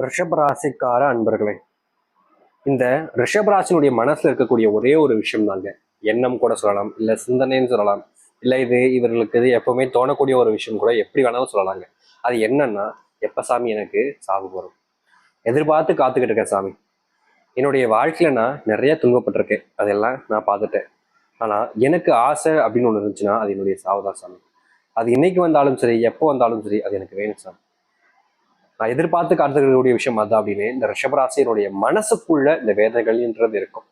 ரிஷபராசிக்கார அன்பர்களே இந்த ரிஷபராசினுடைய மனசுல இருக்கக்கூடிய ஒரே ஒரு விஷயம் தாங்க. எண்ணம் கூட சொல்லலாம் இல்லை சிந்தனைன்னு சொல்லலாம் இல்லை இது இவர்களுக்கு இது எப்பவுமே தோணக்கூடிய ஒரு விஷயம் கூட எப்படி வேணாலும் சொல்லலாங்க. அது என்னன்னா எப்ப சாமி எனக்கு சாவு வரும்? எதிர்பார்த்து காத்துக்கிட்டு இருக்கேன் சாமி. என்னுடைய வாழ்க்கையில நான் நிறைய துன்பப்பட்டிருக்கேன். அதெல்லாம் நான் பார்த்துட்டேன். ஆனா எனக்கு ஆசை அப்படின்னு ஒன்று இருந்துச்சுன்னா அது என்னுடைய சாவுதான் சாமி. அது இன்னைக்கு வந்தாலும் சரி எப்போ வந்தாலும் சரி அது எனக்கு வேணும் சாமி. நான் எதிர்பார்த்து காத்துக்கூடிய விஷயம் அது அப்படின்னு இந்த ரிஷபராசியனுடைய மனசுக்குள்ள இந்த வேதனைகள்ன்றது இருக்கும்.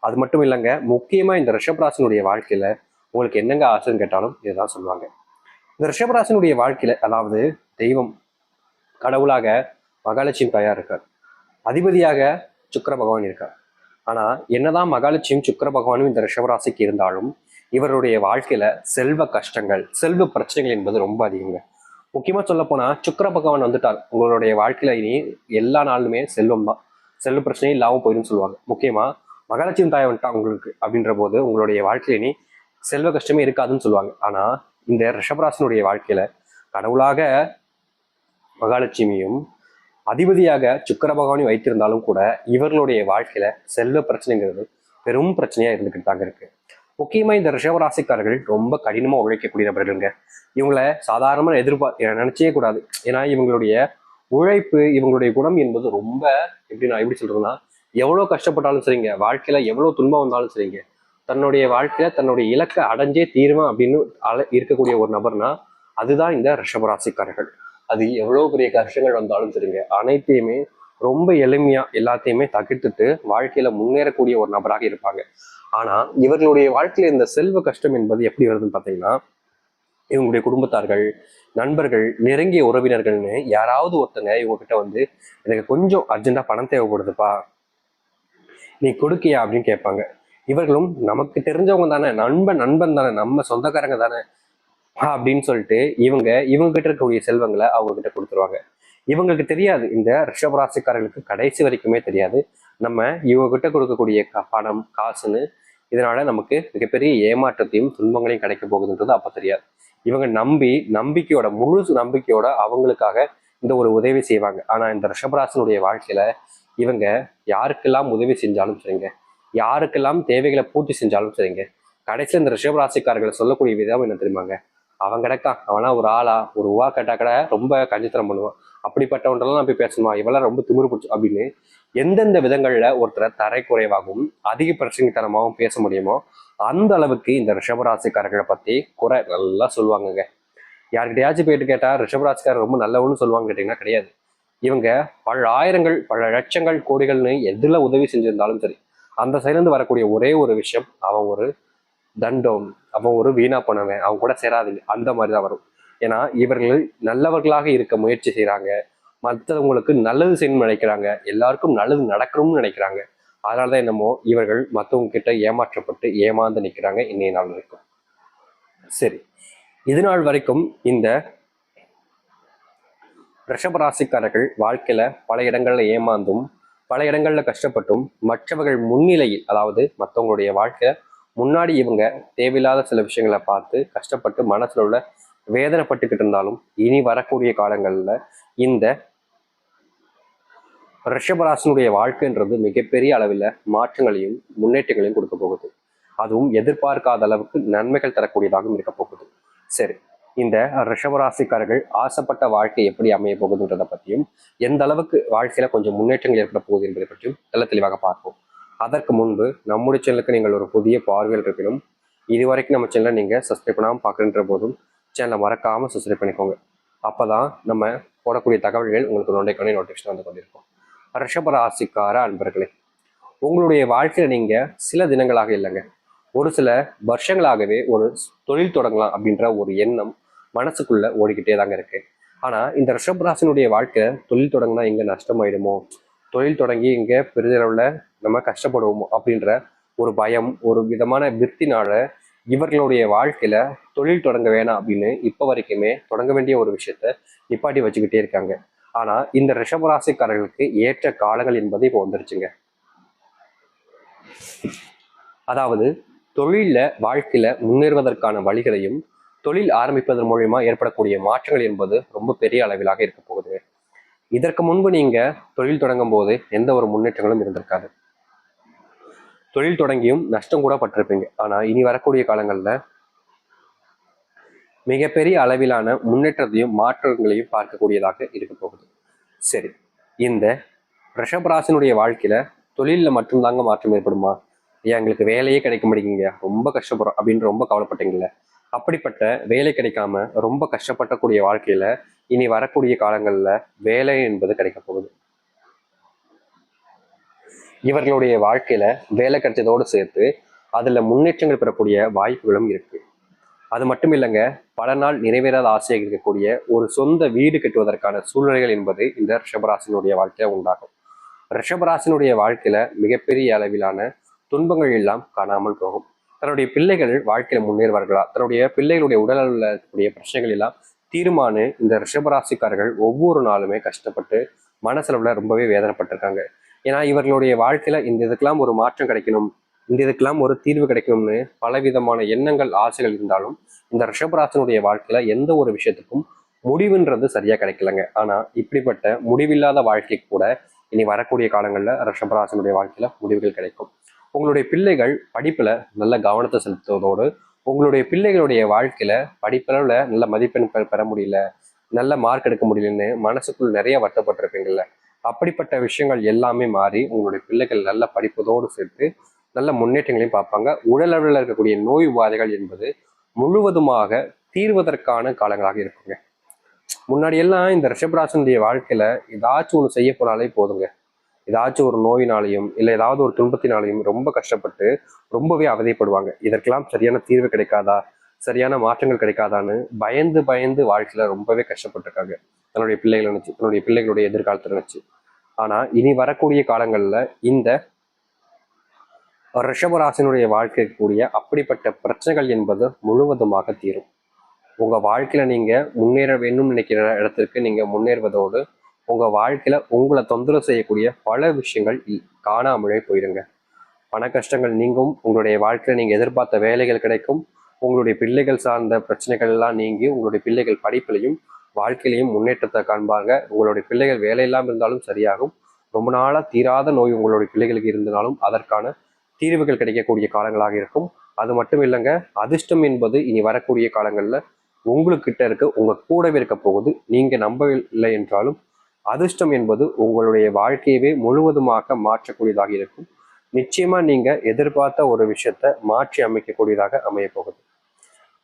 அது மட்டும் இல்லைங்க முக்கியமா இந்த ரிஷபராசினுடைய வாழ்க்கையில உங்களுக்கு என்னங்க ஆசைன்னு கேட்டாலும் இதுதான் சொல்லுவாங்க. இந்த ரிஷபராசினுடைய வாழ்க்கையில அதாவது தெய்வம் கடவுளாக மகாலட்சுமி தயார் இருக்கார். அதிபதியாக சுக்கர பகவான் இருக்கார். ஆனா என்னதான் மகாலட்சுமியும் சுக்கர பகவானும் இந்த ரிஷபராசிக்கு இருந்தாலும் இவருடைய வாழ்க்கையில செல்வ கஷ்டங்கள் செல்வ பிரச்சனைகள் என்பது ரொம்ப அதிகங்க. முக்கியமாக சொல்ல போனால் சுக்கிர பகவான் வந்துட்டார். உங்களுடைய வாழ்க்கையில இனி எல்லா நாளுமே செல்வம் தான். செல்வ பிரச்சனையும் இல்லாமல் போயிடும் சொல்லுவாங்க. முக்கியமாக மகாலட்சுமி தாய் வந்துட்டா உங்களுக்கு அப்படின்ற போது உங்களுடைய வாழ்க்கையில இனி செல்வ கஷ்டமே இருக்காதுன்னு சொல்லுவாங்க. ஆனால் இந்த ரிஷபராசனுடைய வாழ்க்கையில கடவுளாக மகாலட்சுமியும் அதிபதியாக சுக்கிர பகவானையும் வைத்திருந்தாலும் கூட இவர்களுடைய வாழ்க்கையில செல்வ பிரச்சனைங்கிறது பெரும் பிரச்சனையா இருந்துக்கிட்டு தாங்க இருக்கு. முக்கியமாக இந்த ரிஷவராசிக்காரர்கள் ரொம்ப கடினமாக உழைக்கக்கூடிய நபர்களுங்க. இவங்களை சாதாரணமா எதிர்பார்க்க நினச்சே கூடாது. ஏன்னா இவங்களுடைய உழைப்பு இவங்களுடைய குணம் என்பது ரொம்ப எப்படி நான் எப்படி சொல்கிறேன்னா எவ்வளோ கஷ்டப்பட்டாலும் சரிங்க. வாழ்க்கையில் எவ்வளோ துன்பம் வந்தாலும் சரிங்க. தன்னுடைய வாழ்க்கையில் தன்னுடைய இலக்கை அடைஞ்சே தீருவேன் அப்படின்னு அல இருக்கக்கூடிய ஒரு நபர்னா அதுதான் இந்த ரிஷபராசிக்காரர்கள். அது எவ்வளோ பெரிய கஷ்டங்கள் வந்தாலும் சரிங்க. அனைத்தையுமே ரொம்ப எளிமையா எல்லாத்தையுமே தகிர்த்துட்டு வாழ்க்கையில முன்னேறக்கூடிய ஒரு நபராக இருப்பாங்க. ஆனா இவர்களுடைய வாழ்க்கையில இந்த செல்வ கஷ்டம் என்பது எப்படி வருதுன்னு பாத்தீங்கன்னா இவங்களுடைய குடும்பத்தார்கள் நண்பர்கள் நெருங்கிய உறவினர்கள்னு யாராவது ஒருத்தங்க இவங்க கிட்ட வந்து எனக்கு கொஞ்சம் அர்ஜென்ட்டாக பணம் தேவைப்படுதுப்பா. நீ கொடுக்கியா? அப்படின்னு கேட்பாங்க. இவர்களும் நமக்கு தெரிஞ்சவங்க தானே நண்பன் நண்பன் தானே நம்ம சொந்தக்காரங்க தானே அப்படின்னு சொல்லிட்டு இவங்க இவங்க கிட்ட இருக்கக்கூடிய செல்வங்களை அவங்க கிட்ட கொடுத்துருவாங்க. இவங்களுக்கு தெரியாது. இந்த ரிஷபராசிக்காரர்களுக்கு கடைசி வரைக்குமே தெரியாது. நம்ம இவங்க கிட்ட கொடுக்கக்கூடிய பணம் காசுன்னு இதனால நமக்கு மிகப்பெரிய ஏமாற்றத்தையும் துன்பங்களையும் கிடைக்க போகுதுன்றது அப்போ தெரியாது. இவங்க நம்பி நம்பிக்கையோட முழு நம்பிக்கையோட அவங்களுக்காக இந்த ஒரு உதவி செய்வாங்க. ஆனா இந்த ரிஷபராசனுடைய வாழ்க்கையில இவங்க யாருக்கெல்லாம் உதவி செஞ்சாலும் சரிங்க. யாருக்கெல்லாம் தேவைகளை பூர்த்தி செஞ்சாலும் சரிங்க. கடைசியில் இந்த ரிஷபராசிக்காரர்களை சொல்லக்கூடிய விதம் என்ன தெரியுமாங்க? அவன் கிடக்கான் அவனா ஒரு ஆளா ஒரு உவா கேட்டா கூட ரொம்ப கஞ்சித்தனம் பண்ணுவான். அப்படிப்பட்டவன்றெல்லாம் நான் போய் பேசணுமா? இவெல்லாம் ரொம்ப திமிரு பிடிச்சி அப்படின்னு எந்தெந்த விதங்களில் ஒருத்தரை தரை குறைவாகவும் அதிக பிரச்சனைத்தனமாகவும் பேச முடியுமோ அந்த அளவுக்கு இந்த ரிஷபராசிக்காரர்களை பற்றி குறை நல்லா சொல்லுவாங்கங்க. யார்கிட்டயாச்சும் போயிட்டு கேட்டால் ரிஷபராசிக்காரர் ரொம்ப நல்லவன்னு சொல்லுவாங்க கேட்டிங்கன்னா கிடையாது. இவங்க பல ஆயிரங்கள் பல லட்சங்கள் கோடிகள்னு எதில் உதவி செஞ்சிருந்தாலும் சரி அந்த சைட்லேருந்து வரக்கூடிய ஒரே ஒரு விஷயம் அவன் ஒரு தண்டம் அவன் ஒரு வீணா போனவன் அவன் கூட சேராதீங்க. அந்த மாதிரி தான் வரும். ஏன்னா இவர்கள் நல்லவர்களாக இருக்க முயற்சி செய்கிறாங்க மற்றவங்களுக்கு நல்லது செய்யணும்னு நினைக்கிறாங்க. எல்லாருக்கும் நல்லது நடக்கணும்னு நினைக்கிறாங்க. அதனால தான் என்னமோ இவர்கள் மற்றவங்க கிட்ட ஏமாற்றப்பட்டு ஏமாந்து நிற்கிறாங்க இன்னைய நாள் வரைக்கும். சரி. இது நாள் வரைக்கும் இந்த ரிஷபராசிக்காரர்கள் வாழ்க்கையில பல இடங்கள்ல ஏமாந்தும் பல இடங்கள்ல கஷ்டப்பட்டும் மற்றவர்கள் முன்னிலையில் அதாவது மற்றவங்களுடைய வாழ்க்கையில் முன்னாடி இவங்க தேவையில்லாத சில விஷயங்களை பார்த்து கஷ்டப்பட்டு மனசுல உள்ள வேதனைப்பட்டுக்கிட்டு இருந்தாலும் இனி வரக்கூடிய காலங்களில் இந்த ரிஷபராசினுடைய வாழ்க்கைன்றது மிகப்பெரிய அளவில் மாற்றங்களையும் முன்னேற்றங்களையும் கொடுக்க போகுது. அதுவும் எதிர்பார்க்காத அளவுக்கு நன்மைகள் தரக்கூடியதாகவும் இருக்க போகுது. சரி இந்த ரிஷபராசிக்காரர்கள் ஆசைப்பட்ட வாழ்க்கை எப்படி அமைய போகுதுன்றதை பற்றியும் எந்த அளவுக்கு வாழ்க்கையில கொஞ்சம் முன்னேற்றங்கள் ஏற்பட போகுது என்பதை பற்றியும் நல்ல தெளிவாக பார்ப்போம். அதற்கு முன்பு நம்முடைய சேனலுக்கு நீங்கள் ஒரு புதிய பார்வையில் இருப்பினும் இதுவரைக்கும் நம்ம சேனலை நீங்க சப்ஸ்கிரைப் பண்ணாமல் பார்க்குற போதும் சேனலை மறக்காமல் சப்ஸ்கிரைப் பண்ணிக்கோங்க. அப்போ தான் நம்ம போடக்கூடிய தகவல்கள் உங்களுக்கு நோண்டைக்கான நோட்டிஃபிகேஷன் வந்து கொண்டிருக்கும். ரிஷபராசிக்கார அன்பர்களே உங்களுடைய வாழ்க்கையில் நீங்கள் சில தினங்களாக இல்லைங்க. ஒரு சில வருஷங்களாகவே ஒரு தொழில் தொடங்கலாம் அப்படின்ற ஒரு எண்ணம் மனசுக்குள்ளே ஓடிக்கிட்டே தாங்க இருக்கு. ஆனால் இந்த ரிஷபராசினுடைய வாழ்க்கை தொழில் தொடங்கினா எங்கே நஷ்டமாயிடுமோ? தொழில் தொடங்கி இங்கே பெரிதளவில் நம்ம கஷ்டப்படுவோமோ? அப்படின்ற ஒரு பயம் ஒரு விதமான விற்த்தினால இவர்களுடைய வாழ்க்கையில தொழில் தொடங்க வேணாம் அப்படின்னு இப்ப வரைக்குமே தொடங்க வேண்டிய ஒரு விஷயத்த நிப்பாட்டி வச்சுக்கிட்டே இருக்காங்க. ஆனா இந்த ரிஷபராசிக்காரர்களுக்கு ஏற்ற காலங்கள் என்பது இப்போ வந்துருச்சுங்க. அதாவது தொழில வாழ்க்கையில முன்னேறுவதற்கான வழிகளையும் தொழில் ஆரம்பிப்பதன் மூலியமா ஏற்படக்கூடிய மாற்றங்கள் என்பது ரொம்ப பெரிய அளவிலாக இருக்க போகுது இதற்கு முன்பு நீங்க தொழில் தொடங்கும் போது எந்த ஒரு முன்னேற்றங்களும் இருந்திருக்காது. தொழில் தொடங்கியும் நஷ்டம் கூட பட்டிருப்பீங்க. ஆனால் இனி வரக்கூடிய காலங்களில் மிகப்பெரிய அளவிலான முன்னேற்றத்தையும் மாற்றங்களையும் பார்க்கக்கூடியதாக இருக்க போகுது. சரி இந்த ரிஷபராசினுடைய வாழ்க்கையில தொழில்ல மட்டும்தாங்க மாற்றம் ஏற்படுமா? ஏன் எங்களுக்கு வேலையே கிடைக்க மாட்டேங்குங்க ரொம்ப கஷ்டப்படுறோம் அப்படின்னு ரொம்ப கவலைப்பட்டீங்கல்ல. அப்படிப்பட்ட வேலை கிடைக்காம ரொம்ப கஷ்டப்படக்கூடிய வாழ்க்கையில இனி வரக்கூடிய காலங்களில் வேலை என்பது கிடைக்க போகுது. இவர்களுடைய வாழ்க்கையில வேலை கிடைச்சதோடு சேர்த்து அதுல முன்னேற்றங்கள் பெறக்கூடிய வாய்ப்புகளும் இருக்கு. அது மட்டும் இல்லைங்க பல நாள் நிறைவேறாத ஆசையாக இருக்கக்கூடிய ஒரு சொந்த வீடு கட்டுவதற்கான சூழ்நிலைகள் என்பது இந்த ரிஷபராசினுடைய வாழ்க்கையில உண்டாகும். ரிஷபராசினுடைய வாழ்க்கையில மிகப்பெரிய அளவிலான துன்பங்கள் எல்லாம் காணாமல் போகும். தன்னுடைய பிள்ளைகள் வாழ்க்கையில முன்னேறுவார்களா? தன்னுடைய பிள்ளைகளுடைய உடல் இருக்கக்கூடிய பிரச்சனைகள் எல்லாம் தீர்மானு இந்த ரிஷபராசிக்காரர்கள் ஒவ்வொரு நாளுமே கஷ்டப்பட்டு மனசளவில் ரொம்பவே வேதனைப்பட்டிருக்காங்க. ஏன்னா இவர்களுடைய வாழ்க்கையில இந்த இதுக்கெல்லாம் ஒரு மாற்றம் கிடைக்கணும் இந்த இதுக்கெல்லாம் ஒரு தீர்வு கிடைக்கணும்னு பலவிதமான எண்ணங்கள் ஆசைகள் இருந்தாலும் இந்த ரிஷபராசனுடைய வாழ்க்கையில எந்த ஒரு விஷயத்துக்கும் முடிவுன்றது சரியா கிடைக்கலங்க. ஆனா இப்படிப்பட்ட முடிவில்லாத வாழ்க்கை கூட இனி வரக்கூடிய காலங்களில் ரிஷபராசனுடைய வாழ்க்கையில முடிவுகள் கிடைக்கும். உங்களுடைய பிள்ளைகள் படிப்புல நல்ல கவனத்தை செலுத்துவதோடு உங்களுடைய பிள்ளைகளுடைய வாழ்க்கையில படிப்பளவில் நல்ல மதிப்பெண் பெற பெற முடியல நல்ல மார்க் எடுக்க முடியலன்னு மனசுக்குள் நிறைய வருத்தப்பட்டிருப்பீங்கல்ல. அப்படிப்பட்ட விஷயங்கள் எல்லாமே மாறி உங்களுடைய பிள்ளைகள் நல்ல படிப்பதோடு சேர்த்து நல்ல முன்னேற்றங்களையும் பார்ப்பாங்க. உடலளவில் இருக்கக்கூடிய நோய் உபாதைகள் என்பது முழுவதுமாக தீர்வதற்கான காலங்களாக இருக்குங்க. முன்னாடி எல்லாம் இந்த ரிஷபராசனுடைய வாழ்க்கையில ஏதாச்சும் ஒன்று செய்ய போனாலே போதுங்க. ஏதாச்சும் ஒரு நோயினாலையும் இல்லை ஏதாவது ஒரு துன்பத்தினாலையும் ரொம்ப கஷ்டப்பட்டு ரொம்பவே அவதிப்படுவாங்க. இதற்கெல்லாம் சரியான தீர்வு கிடைக்காதா? சரியான மாற்றங்கள் கிடைக்காதான்னு பயந்து பயந்து வாழ்க்கையில ரொம்பவே கஷ்டப்பட்டிருக்காங்க. தன்னுடைய பிள்ளைகளை நினைச்சு தன்னுடைய பிள்ளைகளுடைய எதிர்காலத்தை நினைச்சு. ஆனா இனி வரக்கூடிய காலங்கள்ல இந்த ரிஷபராசினுடைய வாழ்க்கை கூடிய அப்படிப்பட்ட பிரச்சனைகள் என்பது முழுவதுமாக தீரும். உங்க வாழ்க்கையில நீங்க முன்னேற வேண்டும் நினைக்கிற இடத்திற்கு நீங்க முன்னேறுவதோடு உங்க வாழ்க்கையில உங்களை தொந்தரவு செய்யக்கூடிய பல விஷயங்கள் காணாமலே போயிடுங்க பண கஷ்டங்கள் நீங்கும் உங்களுடைய வாழ்க்கையில நீங்க எதிர்பார்த்த வேலைகள் கிடைக்கும். உங்களுடைய பிள்ளைகள் சார்ந்த பிரச்சனைகள் எல்லாம் நீங்கி உங்களுடைய பிள்ளைகள் படிப்பிலையும் வாழ்க்கையிலையும் முன்னேற்றத்தை காண்பாங்க. உங்களுடைய பிள்ளைகள் வேலை இல்லாமல் இருந்தாலும் சரியாகும். ரொம்ப நாளாக தீராத நோய் உங்களுடைய பிள்ளைகளுக்கு இருந்தாலும் அதற்கான தீர்வுகள் கிடைக்கக்கூடிய காலங்களாக இருக்கும். அது மட்டும் இல்லைங்க அதிர்ஷ்டம் என்பது இனி வரக்கூடிய காலங்களில் உங்களுக்கிட்ட இருக்க. உங்க கூடவே இருக்க போகுது. நீங்க நம்பவில்லை என்றாலும் அதிர்ஷ்டம் என்பது உங்களுடைய வாழ்க்கையவே முழுவதுமாக மாற்றக்கூடியதாக இருக்கும். நிச்சயமா நீங்க எதிர்பார்த்த ஒரு விஷயத்த மாற்றி அமைக்கக்கூடியதாக அமைய போகுது.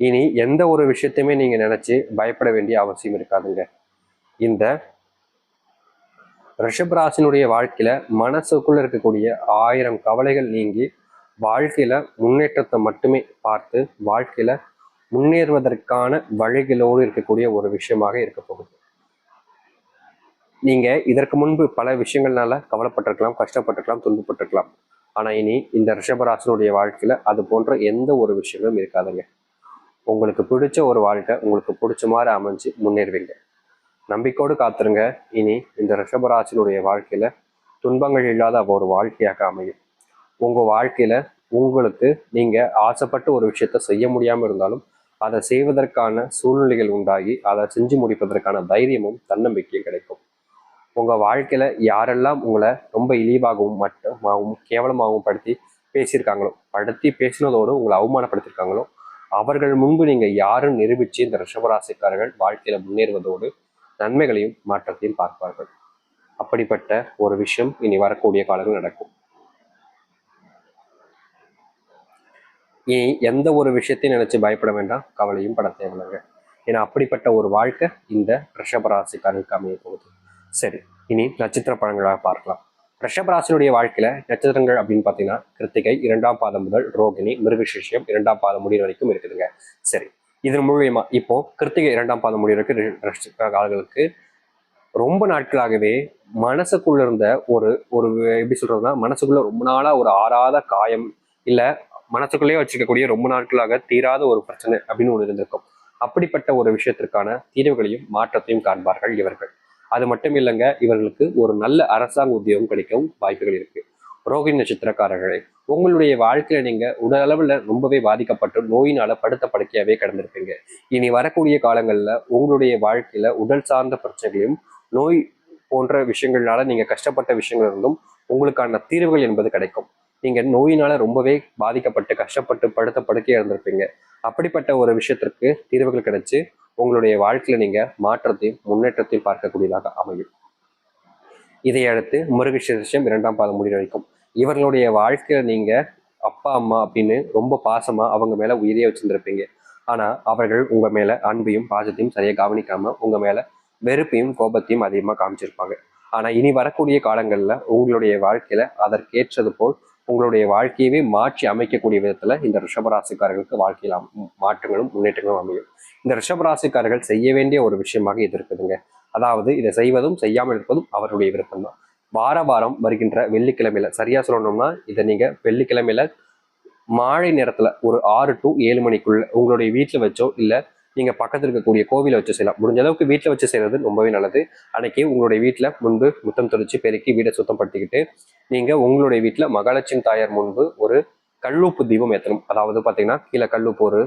இனி எந்த ஒரு விஷயத்தையுமே நீங்க நினைச்சு பயப்பட வேண்டிய அவசியம் இருக்காதுங்க. இந்த ரிஷபராசினுடைய வாழ்க்கையில மனசுக்குள்ள இருக்கக்கூடிய ஆயிரம் கவலைகள் நீங்கி வாழ்க்கையில முன்னேற்றத்தை மட்டுமே பார்த்து வாழ்க்கையில முன்னேறுவதற்கான வழிகளோடு இருக்கக்கூடிய ஒரு விஷயமாக இருக்க போகுது. நீங்க இதற்கு முன்பு பல விஷயங்கள்னால கவலைப்பட்டிருக்கலாம் கஷ்டப்பட்டிருக்கலாம் துன்பப்பட்டிருக்கலாம். ஆனா இனி இந்த ரிஷபராசனுடைய வாழ்க்கையில அது போன்ற எந்த ஒரு விஷயங்களும் இருக்காதுங்க. உங்களுக்கு பிடிச்ச ஒரு வாழ்க்கை உங்களுக்கு பிடிச்ச மாதிரி அமைஞ்சு முன்னேறுவீங்க. நம்பிக்கோடு காத்துருங்க. இனி இந்த ரிஷபராசினுடைய வாழ்க்கையில துன்பங்கள் இல்லாத ஒரு வாழ்க்கையாக அமையும். உங்க வாழ்க்கையில உங்களுக்கு நீங்க ஆசைப்பட்டு ஒரு விஷயத்த செய்ய முடியாம இருந்தாலும் அதை செய்வதற்கான சூழ்நிலைகள் உண்டாகி அதை செஞ்சு முடிப்பதற்கான தைரியமும் தன்னம்பிக்கையும் கிடைக்கும். உங்க வாழ்க்கையில யாரெல்லாம் உங்களை ரொம்ப இழிவாகவும் மட்டுமாகவும் கேவலமாகவும் படுத்தி பேசியிருக்காங்களோ படுத்தி பேசினதோடு உங்களை அவமானப்படுத்தியிருக்காங்களோ அவர்கள் முன்பு நீங்க யாரும் நிரூபிச்சு இந்த ரிஷபராசிக்காரர்கள் வாழ்க்கையில முன்னேறுவதோடு நன்மைகளையும் மாற்றத்தையும் பார்ப்பார்கள். அப்படிப்பட்ட ஒரு விஷயம் இனி வரக்கூடிய காலங்கள் நடக்கும். இனி எந்த ஒரு விஷயத்தையும் நினைச்சு பயப்பட வேண்டாம். கவலையும் பட தேவையில்லைங்க. ஏன்னா அப்படிப்பட்ட ஒரு வாழ்க்கை இந்த ரிஷபராசிக்காரர்களுக்கு அமைய போகுது. சரி இனி நட்சத்திர பழங்களாக பார்க்கலாம். ரிஷபராசினுடைய வாழ்க்கையில நட்சத்திரங்கள் அப்படின்னு பார்த்தீங்கன்னா கிருத்திகை இரண்டாம் பாதம் முதல் ரோகிணி மிருகசிஷ்யம் இரண்டாம் பாதம் முடிவு வரைக்கும் இருக்குதுங்க. சரி இதன் மூலியமா இப்போ கிருத்திகை இரண்டாம் பாதம் முடிவு ஆளுகளுக்கு ரொம்ப நாட்களாகவே மனசுக்குள்ள இருந்த ஒரு ஒரு எப்படி சொல்றதுன்னா மனசுக்குள்ள ரொம்ப நாளா ஒரு ஆறாத காயம் இல்ல மனசுக்குள்ளேயே வச்சுக்கக்கூடிய ரொம்ப நாட்களாக தீராத ஒரு பிரச்சனை அப்படின்னு ஒன்று இருந்திருக்கும். அப்படிப்பட்ட ஒரு விஷயத்திற்கான தீர்வுகளையும் மாற்றத்தையும் காண்பார்கள் இவர்கள். அது மட்டும் இல்லைங்க இவர்களுக்கு ஒரு நல்ல அரசாங்க உத்தியோகம் கிடைக்கவும் வாய்ப்புகள் இருக்கு. ரோகிணி நட்சத்திரக்காரர்களே உங்களுடைய வாழ்க்கையில நீங்க உடல் அளவுல ரொம்பவே பாதிக்கப்பட்டு நோயினால படுத்த படுக்கையாவே கடந்திருப்பீங்க. இனி வரக்கூடிய காலங்கள்ல உங்களுடைய வாழ்க்கையில உடல் சார்ந்த பிரச்சனைகளையும் நோய் போன்ற விஷயங்கள்னால நீங்க கஷ்டப்பட்ட விஷயங்கள் இருந்தும் உங்களுக்கான தீர்வுகள் என்பது கிடைக்கும். நீங்க நோயினால ரொம்பவே பாதிக்கப்பட்டு கஷ்டப்பட்டு படுத்த படுக்கையா இருந்திருப்பீங்க. அப்படிப்பட்ட ஒரு விஷயத்திற்கு தீர்வுகள் கிடைச்சு உங்களுடைய வாழ்க்கையில நீங்க மாற்றத்தையும் முன்னேற்றத்தையும் பார்க்கக்கூடியதாக அமையும். இதையடுத்து மிருகசீரிஷம் இரண்டாம் பாதம் முடிவு வரைக்கும். இவர்களுடைய வாழ்க்கையில நீங்க அப்பா அம்மா அப்படின்னு ரொம்ப பாசமா அவங்க மேல உயிரியே வச்சிருந்திருப்பீங்க. ஆனா அவர்கள் உங்க மேல அன்பையும் பாசத்தையும் சரியா கவனிக்காம உங்க மேல வெறுப்பையும் கோபத்தையும் அதிகமா காமிச்சிருப்பாங்க. ஆனா இனி வரக்கூடிய காலங்கள்ல உங்களுடைய வாழ்க்கையில அதற்கேற்றது போல் உங்களுடைய வாழ்க்கையவே மாற்றி அமைக்கக்கூடிய விதத்தில் இந்த ரிஷபராசிக்காரர்களுக்கு வாழ்க்கையில் மாற்றங்களும் முன்னேற்றங்களும் அமையும். இந்த ரிஷபராசிக்காரர்கள் செய்ய வேண்டிய ஒரு விஷயமாக இது இருக்குதுங்க. அதாவது இதை செய்வதும் செய்யாமல் இருப்பதும் அவருடைய விருப்பம்தான். வார வாரம் வருகின்ற வெள்ளிக்கிழமையில சரியா சொல்லணும்னா இதை நீங்க வெள்ளிக்கிழமையில மாலை நேரத்துல ஒரு ஆறு டு ஏழு மணிக்குள்ள உங்களுடைய வீட்டில் வச்சோ இல்லை நீங்கள் பக்கத்தில் இருக்கக்கூடிய கோவிலை வச்சு செய்யலாம். முடிஞ்ச அளவுக்கு வீட்டில் வச்சு செய்கிறது ரொம்பவே நல்லது. அன்னைக்கு உங்களுடைய வீட்டில் முன்பு முத்தம் தெளிச்சு பெருக்கி வீடை சுத்தப்படுத்திக்கிட்டு நீங்கள் உங்களுடைய வீட்டில் மகாலட்சுமி தாயார் முன்பு ஒரு கல்லூப்பு தீபம் ஏற்றணும் அதாவது பார்த்தீங்கன்னா கீழே கல்லுப்பு ஒரு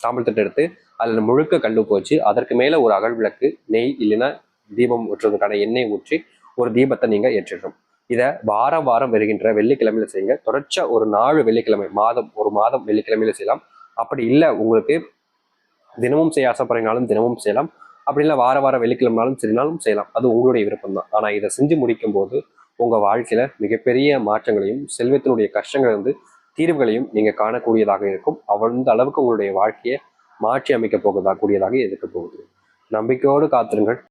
தாம்பல் தட்டு எடுத்து அதில் முழுக்க கல்லுப்பு வச்சு அதற்கு மேலே ஒரு அகல் விளக்கு நெய் இல்லைன்னா தீபம் ஊற்றுறதுக்கான எண்ணெய் ஊற்றி ஒரு தீபத்தை நீங்கள் ஏற்றிடணும். இதை வாரம் வாரம் வருகின்ற வெள்ளிக்கிழமையில செய்யுங்க. தொடர்ச்சியாக ஒரு நாலு வெள்ளிக்கிழமை மாதம் ஒரு மாதம் வெள்ளிக்கிழமையில செய்யலாம். அப்படி இல்லை உங்களுக்கு தினமும் செய்ய ஆசைப்படுறீங்கனாலும் தினமும் செய்யலாம். அப்படி இல்லை வார வாரம் வெள்ளிக்கிழமைனாலும் சரினாலும் செய்யலாம். அது உங்களுடைய விருப்பம் தான். ஆனால் இதை செஞ்சு முடிக்கும் போது உங்கள் வாழ்க்கையில மிகப்பெரிய மாற்றங்களையும் செல்வத்தினுடைய கஷ்டங்கள் வந்து தீர்வுகளையும் நீங்க காணக்கூடியதாக இருக்கும். அந்த அளவுக்கு உங்களுடைய வாழ்க்கையை மாற்றி அமைக்க போகதா கூடியதாக இருக்க போகுது. நம்பிக்கையோடு காத்திருங்கள்.